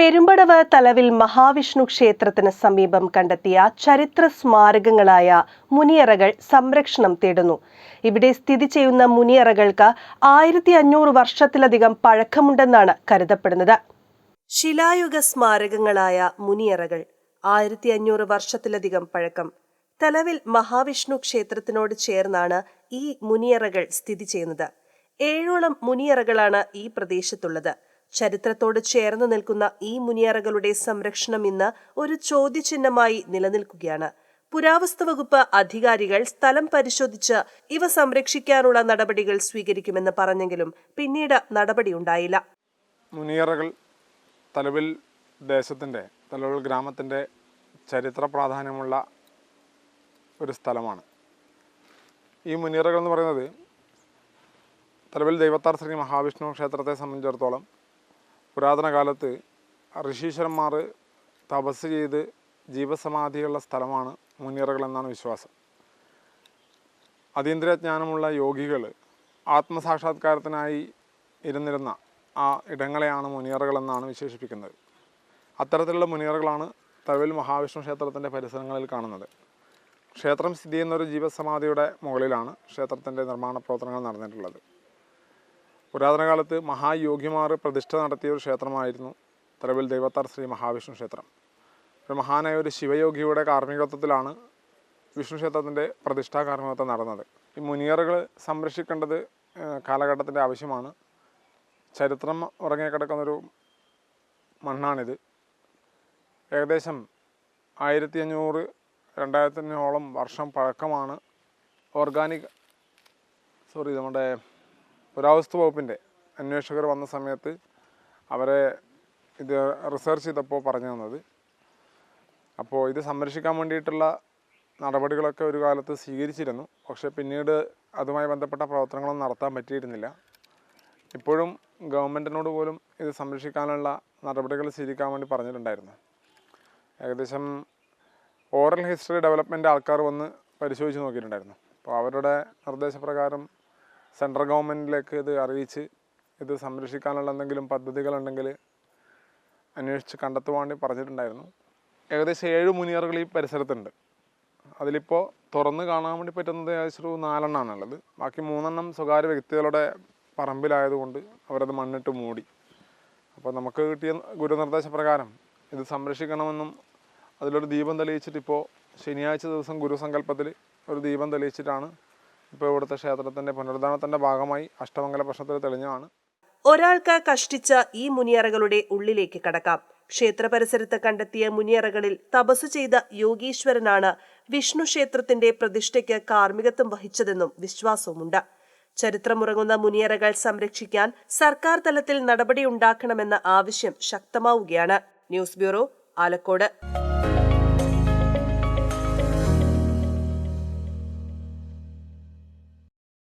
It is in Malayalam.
പെരുമ്പടവ് തലവിൽ മഹാവിഷ്ണു ക്ഷേത്രത്തിന് സമീപം കണ്ടെത്തിയ ചരിത്ര സ്മാരകങ്ങളായ മുനിയറകൾ സംരക്ഷണം തേടുന്നു. ഇവിടെ സ്ഥിതി ചെയ്യുന്ന മുനിയറകൾക്ക് ആയിരത്തി അഞ്ഞൂറ് വർഷത്തിലധികം പഴക്കമുണ്ടെന്നാണ് കരുതപ്പെടുന്നത്. ശിലായുഗ സ്മാരകങ്ങളായ മുനിയറകൾ ആയിരത്തി അഞ്ഞൂറ് വർഷത്തിലധികം പഴക്കം. തലവിൽ മഹാവിഷ്ണു ക്ഷേത്രത്തിനോട് ചേർന്നാണ് ഈ മുനിയറകൾ സ്ഥിതി ചെയ്യുന്നത്. ഏഴോളം മുനിയറകളാണ് ഈ പ്രദേശത്തുള്ളത്. ചരിത്രത്തോട് ചേർന്ന് നിൽക്കുന്ന ഈ മുനിയറകളുടെ സംരക്ഷണം ഇന്ന് ഒരു ചോദ്യചിഹ്നമായി നിലനിൽക്കുകയാണ്. പുരാവസ്തു വകുപ്പ് അധികാരികൾ സ്ഥലം പരിശോധിച്ച് ഇവ സംരക്ഷിക്കാനുള്ള നടപടികൾ സ്വീകരിക്കുമെന്ന് പറഞ്ഞെങ്കിലും പിന്നീട് നടപടിയുണ്ടായില്ല മുനിയറകൾ തലവിൽ ദേശത്തിന്റെ തലവിൽ ഗ്രാമത്തിന്റെ ചരിത്ര പ്രാധാന്യമുള്ള ഒരു സ്ഥലമാണ്. ഈ മുനിയറകൾ എന്ന് പറയുന്നത് തലവിൽ ദൈവത്താർ ശ്രീ മഹാവിഷ്ണു ക്ഷേത്രത്തെ സംബന്ധിച്ചിടത്തോളം പുരാതന കാലത്ത് ഋഷീശ്വരന്മാർ തപസ് ചെയ്ത് ജീവസമാധിയുള്ള സ്ഥലമാണ് മുനിയറകൾ എന്നാണ് വിശ്വാസം. അതീന്ദ്രജ്ഞാനമുള്ള യോഗികൾ ആത്മസാക്ഷാത്കാരത്തിനായി ഇരുന്നിരുന്ന ആ ഇടങ്ങളെയാണ് മുനിയറകൾ എന്നാണ് വിശേഷിപ്പിക്കുന്നത്. അത്തരത്തിലുള്ള മുനിയറകളാണ് തവിൽ മഹാവിഷ്ണു ക്ഷേത്രത്തിന്റെ പരിസരങ്ങളിൽ കാണുന്നത്. ക്ഷേത്രം സ്ഥിതി ചെയ്യുന്ന ഒരു ജീവസമാധിയുടെ മുകളിലാണ് ക്ഷേത്രത്തിന്റെ നിർമ്മാണ പ്രവർത്തനങ്ങൾ നടന്നിട്ടുള്ളത്. പുരാതന കാലത്ത് മഹായോഗിമാർ പ്രതിഷ്ഠ നടത്തിയ ഒരു ക്ഷേത്രമായിരുന്നു തറവിൽ ദൈവത്താർ ശ്രീ മഹാവിഷ്ണു ക്ഷേത്രം. ഒരു മഹാനായ ഒരു ശിവയോഗിയുടെ കാർമ്മികത്വത്തിലാണ് വിഷ്ണു ക്ഷേത്രത്തിന്റെ പ്രതിഷ്ഠാ കാർമ്മികത്വം നടന്നത്. ഈ മുനിയറുകൾ സംരക്ഷിക്കേണ്ടത് കാലഘട്ടത്തിന്റെ ആവശ്യമാണ്. ചരിത്രം ഉറങ്ങിക്കിടക്കുന്നൊരു മണ്ണാണിത്. ഏകദേശം ആയിരത്തി അഞ്ഞൂറ് രണ്ടായിരത്തി അഞ്ഞൂറോളം വർഷം പഴക്കമാണ് ഓർഗാനിക് സോറി നമ്മുടെ പുരാവസ്തു വകുപ്പിന്റെ അന്വേഷകർ വന്ന സമയത്ത് അവരെ ഇത് റിസർച്ച് ചെയ്തപ്പോൾ പറഞ്ഞു തന്നത്. അപ്പോൾ ഇത് സംരക്ഷിക്കാൻ വേണ്ടിയിട്ടുള്ള നടപടികളൊക്കെ ഒരു കാലത്ത് സ്വീകരിച്ചിരുന്നു. പക്ഷേ പിന്നീട് അതുമായി ബന്ധപ്പെട്ട പ്രവർത്തനങ്ങളൊന്നും നടത്താൻ പറ്റിയിരുന്നില്ല. ഇപ്പോഴും ഗവൺമെന്റിനോട് പോലും ഇത് സംരക്ഷിക്കാനുള്ള നടപടികൾ സ്വീകരിക്കാൻ വേണ്ടി പറഞ്ഞിട്ടുണ്ടായിരുന്നു. ഏകദേശം ഓറൽ ഹിസ്റ്ററി ഡെവലപ്മെന്റ് ആൾക്കാർ വന്ന് പരിശോധിച്ച് നോക്കിയിട്ടുണ്ടായിരുന്നു. അപ്പോൾ അവരുടെ നിർദ്ദേശപ്രകാരം സെൻട്രൽ ഗവൺമെന്റിലേക്ക് ഇത് അറിയിച്ച് ഇത് സംരക്ഷിക്കാനുള്ള എന്തെങ്കിലും പദ്ധതികളുണ്ടെങ്കിൽ അന്വേഷിച്ച് കണ്ടെത്തുവാണ്ടി പറഞ്ഞിട്ടുണ്ടായിരുന്നു. ഏകദേശം ഏഴ് മുനിയറുകൾ ഈ പരിസരത്തുണ്ട്. അതിലിപ്പോൾ തുറന്ന് കാണാൻ വേണ്ടി പറ്റുന്നത് ഏകദേശം ഒരു നാലെണ്ണമാണുള്ളത് ബാക്കി മൂന്നെണ്ണം സ്വകാര്യ വ്യക്തികളുടെ പറമ്പിലായതുകൊണ്ട് അവരത് മണ്ണിട്ട് മൂടി. അപ്പോൾ നമുക്ക് കിട്ടിയ ഗുരുനിർദ്ദേശപ്രകാരം ഇത് സംരക്ഷിക്കണമെന്നും അതിലൊരു ദീപം തെളിയിച്ചിട്ടിപ്പോൾ ശനിയാഴ്ച ദിവസം ഗുരുസങ്കല്പത്തിൽ ഒരു ദീപം തെളിയിച്ചിട്ടാണ് ഇപ്പോൾ ഇവിടുത്തെ ക്ഷേത്രത്തിന്റെ പുനരുദ്ധാരണത്തിന്റെ ഭാഗമായി അഷ്ടമംഗല പ്രശ്നത്തിൽ തെളിഞ്ഞതാണ്. ഒരാൾക്ക് കഷ്ടിച്ച ഈ മുനിയറകളുടെ ഉള്ളിലേക്ക് കടക്കാം. ക്ഷേത്ര പരിസരത്ത് കണ്ടെത്തിയ മുനിയറകളിൽ തപസ് ചെയ്ത യോഗീശ്വരനാണ് വിഷ്ണു ക്ഷേത്രത്തിന്റെ പ്രതിഷ്ഠയ്ക്ക് കാർമ്മികത്വം വഹിച്ചതെന്നും വിശ്വാസവുമുണ്ട്. ചരിത്രമുറങ്ങുന്ന മുനിയറകൾ സംരക്ഷിക്കാൻ സർക്കാർ തലത്തിൽ നടപടിയുണ്ടാക്കണമെന്ന ആവശ്യം ശക്തമാവുകയാണ്. News bureau Alakode.